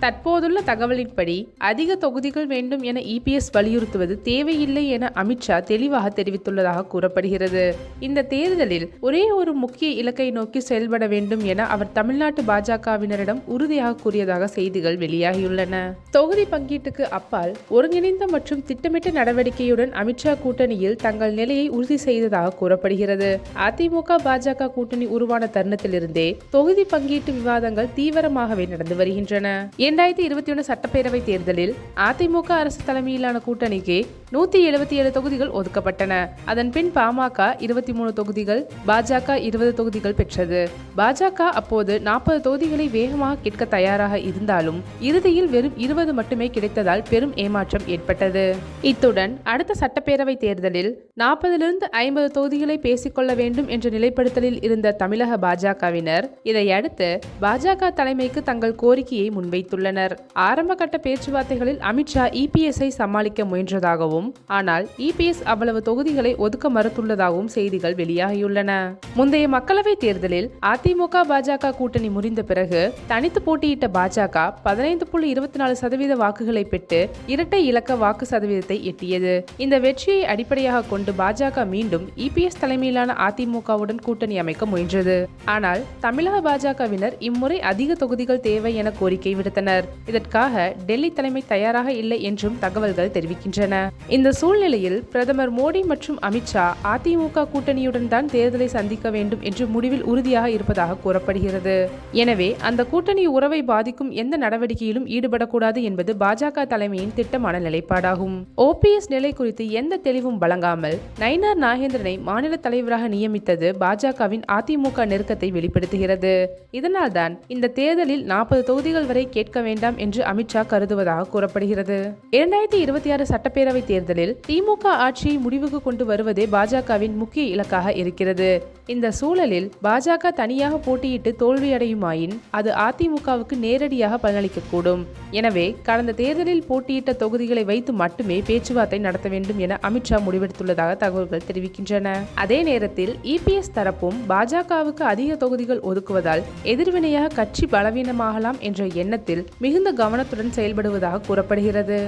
தற்போதுள்ள தகவலின்படி அதிக தொகுதிகள் வேண்டும் என இபிஎஸ் வலியுறுத்துவது தேவையில்லை என அமித்ஷா தெளிவாக தெரிவித்துள்ளதாக கூறப்படுகிறது. இந்த தேர்தலில் ஒரே ஒரு முக்கிய இலக்கை நோக்கி செயல்பட வேண்டும் என அவர் தமிழ்நாட்டு பாஜகவினரிடம் உறுதியாக கூறியதாக செய்திகள் வெளியாகியுள்ளன. தொகுதி பங்கீட்டுக்கு அப்பால் ஒருங்கிணைந்த மற்றும் திட்டமிட்ட நடவடிக்கையுடன் அமித்ஷா கூட்டணியில் தங்கள் நிலையை உறுதி செய்ததாக கூறப்படுகிறது. அதிமுக பாஜக கூட்டணி உருவான தருணத்திலிருந்தே தொகுதி பங்கீட்டு விவாதங்கள் தீவிரமாகவே நடந்து வருகின்றன. இரண்டாயிரத்தி இருபத்தி ஒன்று சட்டப்பேரவைத் தேர்தலில் அதிமுக அரசு தலைமையிலான கூட்டணிக்கு நூத்தி எழுபத்தி ஏழு தொகுதிகள் ஒதுக்கப்பட்டன. அதன் பின் பாமக இருபத்தி மூணு தொகுதிகள் பாஜக இருபது தொகுதிகள் பெற்றது. பாஜக அப்போது நாற்பது தொகுதிகளை வேகமாக கேட்க தயாராக இருந்தாலும் இறுதியில் வெறும் இருபது மட்டுமே கிடைத்ததால் பெரும் ஏமாற்றம் ஏற்பட்டது. இத்துடன் அடுத்த சட்டப்பேரவை தேர்தலில் நாற்பதிலிருந்து ஐம்பது தொகுதிகளை பேசிக்கொள்ள வேண்டும் என்ற நிலைப்படுத்தலில் இருந்த தமிழக பாஜகவினர் இதையடுத்து பாஜக தலைமைக்கு தங்கள் கோரிக்கையை முன்வைத்துள்ளனர். ஆரம்ப கட்ட பேச்சுவார்த்தைகளில் அமித்ஷா இபிஎஸ்ஐ சமாளிக்க முயன்றதாகவும் ஆனால் இபிஎஸ் அவ்வளவு தொகுதிகளை ஒதுக்க மறுத்துள்ளதாகவும் செய்திகள் வெளியாகியுள்ளன. முந்தைய மக்களவை தேர்தலில் அதிமுக பாஜக கூட்டணி முறிந்த பிறகு தனித்து போட்டியிட்ட பாஜக பதினைந்து புள்ளி இருபத்தி நாலு சதவீத வாக்குகளை பெற்று இரட்டை இலக்க வாக்கு சதவீதத்தை எட்டியது. இந்த வெற்றியை அடிப்படையாக கொண்டு பாஜக மீண்டும் இபிஎஸ் தலைமையிலான அதிமுகவுடன் கூட்டணி அமைக்க முயன்றது. ஆனால் தமிழக பாஜகவினர் இம்முறை அதிக தொகுதிகள் தேவை என கோரிக்கை விடுத்தனர். இதற்காக டெல்லி தலைமை தயாராக இல்லை என்றும் தகவல்கள் தெரிவிக்கின்றன. இந்த சூழ்நிலையில் பிரதமர் மோடி மற்றும் அமித்ஷா அதிமுக கூட்டணியுடன் தான் தேர்தலை சந்திக்க வேண்டும் என்று முடிவில் உறுதியாக இருப்பதாக கூறப்படுகிறது. எனவே அந்த கூட்டணி உறவை பாதிக்கும் எந்த நடவடிக்கையிலும் ஈடுபடக்கூடாது என்பது பாஜக தலைமையின் திட்டமான நிலைப்பாடாகும். ஓபிஎஸ் நிலை குறித்து எந்த தெளிவும் வழங்காமல் நயினார் நாகேந்திரனை மாநில தலைவராக நியமித்தது பாஜகவின் அதிமுக நெருக்கத்தை வெளிப்படுத்துகிறது. இதனால்தான் இந்த தேர்தலில் நாற்பது தொகுதிகள் வரை கேட்க வேண்டாம் என்று அமித்ஷா கருதுவதாக கூறப்படுகிறது. இரண்டாயிரத்தி இருபத்தி ஆறு சட்டப்பேரவை தேர்தலில் திமுக ஆட்சியை முடிவுக்கு கொண்டு வருவதே பாஜகவின் முக்கிய இலக்காக இருக்கிறது. இந்த சூழலில் பாஜக தனியாக போட்டியிட்டு தோல்வியடையுமாயின் அது அதிமுகவுக்கு நேரடியாக பலனளிக்கக்கூடும் எனவே கடந்த தேர்தலில் போட்டியிட்ட தொகுதிகளை வைத்து மட்டுமே பேச்சுவார்த்தை நடத்த வேண்டும் என அமித்ஷா முடிவெடுத்துள்ளதாக தகவல்கள் தெரிவிக்கின்றன. அதே நேரத்தில் இபிஎஸ் தரப்பும் பாஜகவுக்கு அதிக தொகுதிகள் ஒதுக்குவதால் எதிர்வினையாக கட்சி பலவீனமாகலாம் என்ற எண்ணத்தில் மிகுந்த கவனத்துடன் செயல்படுவதாக கூறப்படுகிறது.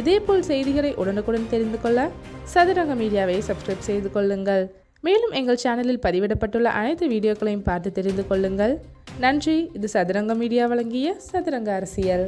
இதேபோல் செய்திகளை உடனுக்குடன் தெரிந்து கொள்ள சதுரங்க மீடியாவை சப்ஸ்கிரைப் செய்து கொள்ளுங்கள். மேலும் எங்கள் சேனலில் பதிவிடப்பட்டுள்ள அனைத்து வீடியோக்களையும் பார்த்து தெரிந்து கொள்ளுங்கள். நன்றி. இது சதுரங்க மீடியா வழங்கிய சதுரங்க அரசியல்.